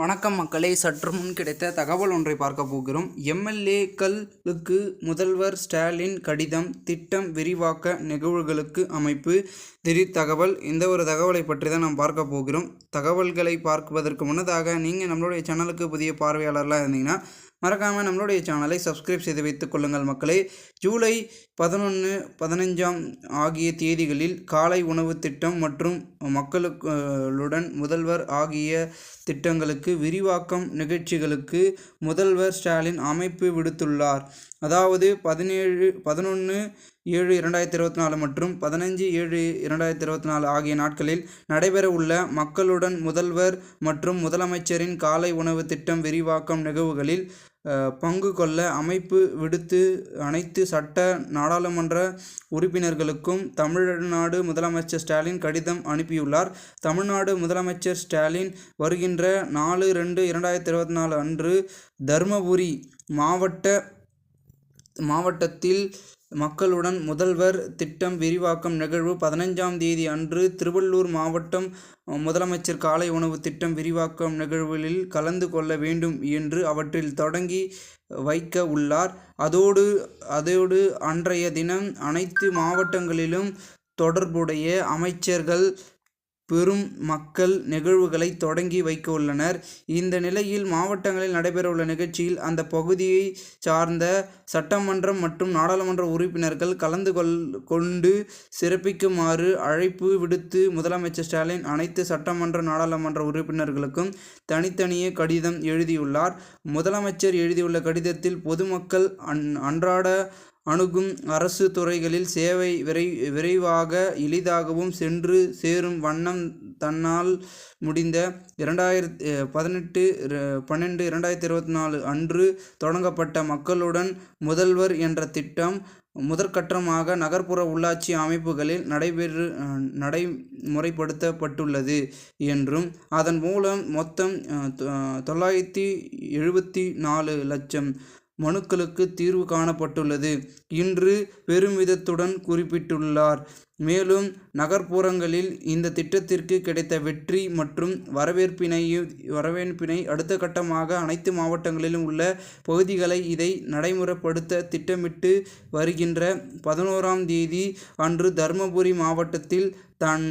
வணக்கம் மக்களே. சற்று முன் கிடைத்த தகவல் ஒன்றை பார்க்க போகிறோம். எம்எல்ஏக்களுக்கு முதல்வர் ஸ்டாலின் கடிதம் திட்டம் விரிவாக்க நிகழ்வுகளுக்கு அமைப்பு திடீர் தகவல் இந்த ஒரு தகவலை பற்றி தான் நாம் பார்க்க போகிறோம். தகவல்களை பார்ப்பதற்கு முன்னதாக நீங்கள் நம்மளுடைய சேனலுக்கு புதிய பார்வையாளர்லாம் இருந்தீங்கன்னா மறக்காமல் நம்மளுடைய சேனலை சப்ஸ்கிரைப் செய்து வைத்துக் கொள்ளுங்கள் மக்களே. ஜூலை பதினொன்று பதினஞ்சாம் ஆகிய தேதிகளில் காலை உணவு திட்டம் மற்றும் மக்களுடன் முதல்வர் ஆகிய திட்டங்களுக்கு விரிவாக்கம் நிகழ்ச்சிகளுக்கு முதல்வர் ஸ்டாலின் அமைப்பு விடுத்துள்ளார். அதாவது பதினேழு பதினொன்று ஏழு இரண்டாயிரத்தி இருபத்தி நாலு மற்றும் பதினஞ்சு ஏழு இரண்டாயிரத்தி இருபத்தி நாலு ஆகிய நாட்களில் நடைபெறவுள்ள மக்களுடன் முதல்வர் மற்றும் முதலமைச்சரின் காலை உணவு திட்டம் விரிவாக்கம் நிகழ்வுகளில் பங்கு கொள்ள அமைப்பு விடுத்து அனைத்து சட்ட நாடாளுமன்ற உறுப்பினர்களுக்கும் தமிழ்நாடு முதலமைச்சர் ஸ்டாலின் கடிதம் அனுப்பியுள்ளார். தமிழ்நாடு முதலமைச்சர் ஸ்டாலின் வருகின்ற நாலு ரெண்டு இரண்டாயிரத்தி இருபத்தி நாலு அன்று தருமபுரி மாவட்ட மாவட்டத்தில் மக்களுடன் முதல்வர் திட்டம் விரிவாக்கம் நிகழ்வு பதினைஞ்சாம் தேதி அன்று திருவள்ளூர் மாவட்டம் முதலமைச்சர் காலை உணவு திட்டம் விரிவாக்கம் நிகழ்வுகளில் கலந்து கொள்ள வேண்டும் என்று அவற்றில் தொடங்கி வைக்க உள்ளார். அதோடு அதோடு அன்றைய தினம் அனைத்து மாவட்டங்களிலும் தொடர்புடைய அமைச்சர்கள் பெரும் மக்கள் நிகழ்வுகளை தொடங்கி வைக்க உள்ளனர். இந்த நிலையில் மாவட்டங்களில் நடைபெறவுள்ள நிகழ்ச்சியில் அந்த பகுதியை சார்ந்த சட்டமன்றம் மற்றும் நாடாளுமன்ற உறுப்பினர்கள் கலந்து கொள் கொண்டு சிறப்பிக்குமாறு அழைப்பு விடுத்து முதலமைச்சர் ஸ்டாலின் அனைத்து சட்டமன்ற நாடாளுமன்ற உறுப்பினர்களுக்கும் தனித்தனியே கடிதம் எழுதியுள்ளார். முதலமைச்சர் எழுதியுள்ள கடிதத்தில் பொதுமக்கள் அன் அன்றாட அணுகும் அரசு துறைகளில் சேவை விரை விரைவாக எளிதாகவும் சென்று சேரும் வண்ணம் தன்னால் முடிந்த இரண்டாயிரத்தி பதினெட்டு பன்னெண்டு இரண்டாயிரத்தி இருபத்தி நாலு அன்று தொடங்கப்பட்ட மக்களுடன் முதல்வர் என்ற திட்டம் முதற்கட்டமாக நகர்ப்புற உள்ளாட்சி அமைப்புகளில் நடைபெறு நடைமுறைப்படுத்தப்பட்டுள்ளது என்றும் அதன் மூலம் மொத்தம் தொள்ளாயிரத்தி எழுபத்தி நாலு லட்சம் மனுக்களுக்கு தீர்வு காணப்பட்டுள்ளது. இன்று பெருமிதத்துடன் குறிப்பிட்டுள்ளார். மேலும் நகர்ப்புறங்களில் இந்த திட்டத்திற்கு கிடைத்த வெற்றி மற்றும் வரவேற்பினை வரவேற்பினை அடுத்த கட்டமாக அனைத்து மாவட்டங்களிலும் உள்ள பகுதிகளை இதை நடைமுறைப்படுத்த திட்டமிட்டு வருகின்ற பதினோராம் தேதி அன்று தருமபுரி மாவட்டத்தில் தான்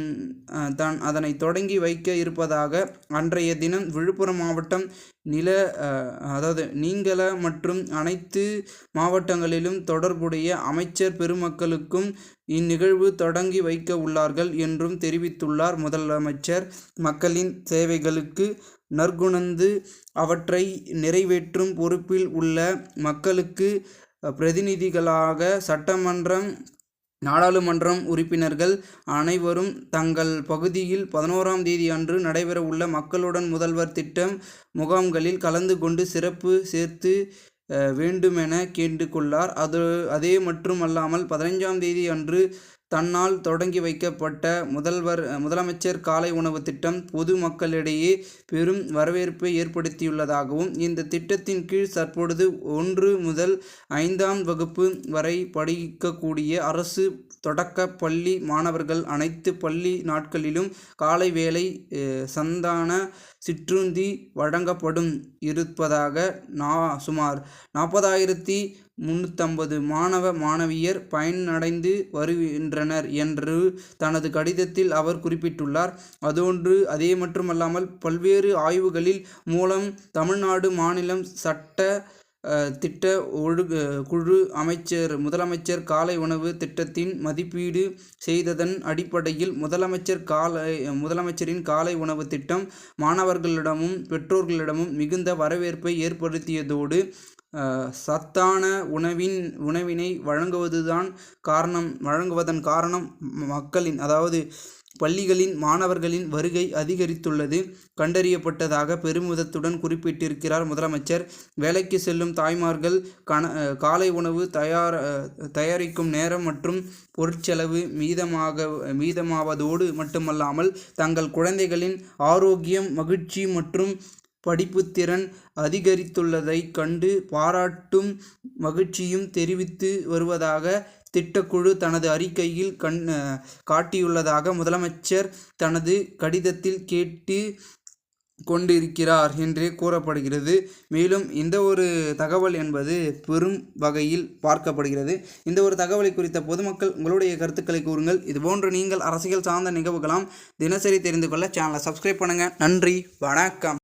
தான் அதனை தொடங்கி வைக்க இருப்பதாக அன்றைய தினம் விழுப்புரம் மாவட்டம் நில அதாவது நீங்கள மற்றும் அனைத்து மாவட்டங்களிலும் தொடர்புடைய அமைச்சர் பெருமக்களுக்கும் இந்நிகழ்வு தொடங்கி வைக்க உள்ளார்கள் என்றும் தெரிவித்துள்ளார் முதலமைச்சர். மக்களின் சேவைகளுக்கு நற்குணந்து அவற்றை நிறைவேற்றும் பொறுப்பில் உள்ள மக்களுக்கு பிரதிநிதிகளாக சட்டமன்றம் நாடாளுமன்றம் உறுப்பினர்கள் அனைவரும் தங்கள் பகுதியில் பதினோராம் தேதி அன்று நடைபெறவுள்ள மக்களுடன் முதல்வர் திட்டம் முகாம்களில் கலந்து கொண்டு சிறப்பு சேர்த்து வேண்டுமென கேட்டுக்கொள்ளார். அது அதே மட்டுமல்லாமல் பதினைஞ்சாம் தேதி அன்று தன்னால் தொடங்கி வைக்கப்பட்ட முதல்வர் முதலமைச்சர் காலை உணவு திட்டம் பொது மக்களிடையே பெரும் வரவேற்பை ஏற்படுத்தியுள்ளதாகவும் இந்த திட்டத்தின் கீழ் தற்பொழுது ஒன்று முதல் ஐந்தாம் வகுப்பு வரை படிக்கக்கூடிய அரசு தொடக்க பள்ளி மாணவர்கள் அனைத்து பள்ளி நாட்களிலும் காலை வேலை சந்தான சிற்றுந்தி வழங்கப்படும் இருப்பதாக நா சுமார் நாற்பதாயிரத்தி முன்னூற்றம்பது மாணவ மாணவியர் பயனடைந்து வருகின்றனர் என்று தனது கடிதத்தில் அவர் குறிப்பிட்டுள்ளார். அதோன்று அதே மட்டுமல்லாமல் பல்வேறு ஆய்வுகளில் மூலம் தமிழ்நாடு மாநிலம் சட்ட திட்ட ஒழு குழு அமைச்சர் முதலமைச்சர் காலை உணவு திட்டத்தின் மதிப்பீடு செய்ததன் அடிப்படையில் முதலமைச்சர் காலை முதலமைச்சரின் காலை உணவு திட்டம் மாணவர்களிடமும் பெற்றோர்களிடமும் மிகுந்த வரவேற்பை ஏற்படுத்தியதோடு சத்தான உணவின் உணவினை வழங்குவதுதான் காரணம் வழங்குவதன் காரணம் மக்களின் அதாவது பள்ளிகளின் மாணவர்களின் வருகை அதிகரித்துள்ளது. கண்டறியப்பட்டதாக பெருமிதத்துடன் குறிப்பிட்டிருக்கிறார் முதலமைச்சர். வேலைக்கு செல்லும் தாய்மார்கள் கன காலை உணவு தயார் தயாரிக்கும் நேரம் மற்றும் பொருட்செலவு மீதமாக மீதமாவதோடு மட்டுமல்லாமல் தங்கள் குழந்தைகளின் ஆரோக்கியம் மகிழ்ச்சி மற்றும் படிப்புத்திறன் அதிகரித்துள்ளதை கண்டு பாராட்டும் மகிழ்ச்சியும் தெரிவித்து வருவதாக திட்டக்குழு தனது அறிக்கையில் கண் காட்டியுள்ளதாக முதலமைச்சர் தனது கடிதத்தில் கேட்டு கொண்டிருக்கிறார் என்றே கூறப்படுகிறது. மேலும் இந்த ஒரு தகவல் என்பது பெரும் வகையில் பார்க்கப்படுகிறது. இந்த ஒரு தகவலை குறித்த பொதுமக்கள் உங்களுடைய கருத்துக்களை கூறுங்கள். இதுபோன்று நீங்கள் அரசியல் சார்ந்த நிகழ்வுகளாம் தினசரி தெரிந்து கொள்ள சேனலை சப்ஸ்கிரைப் பண்ணுங்கள் நன்றி. வணக்கம்.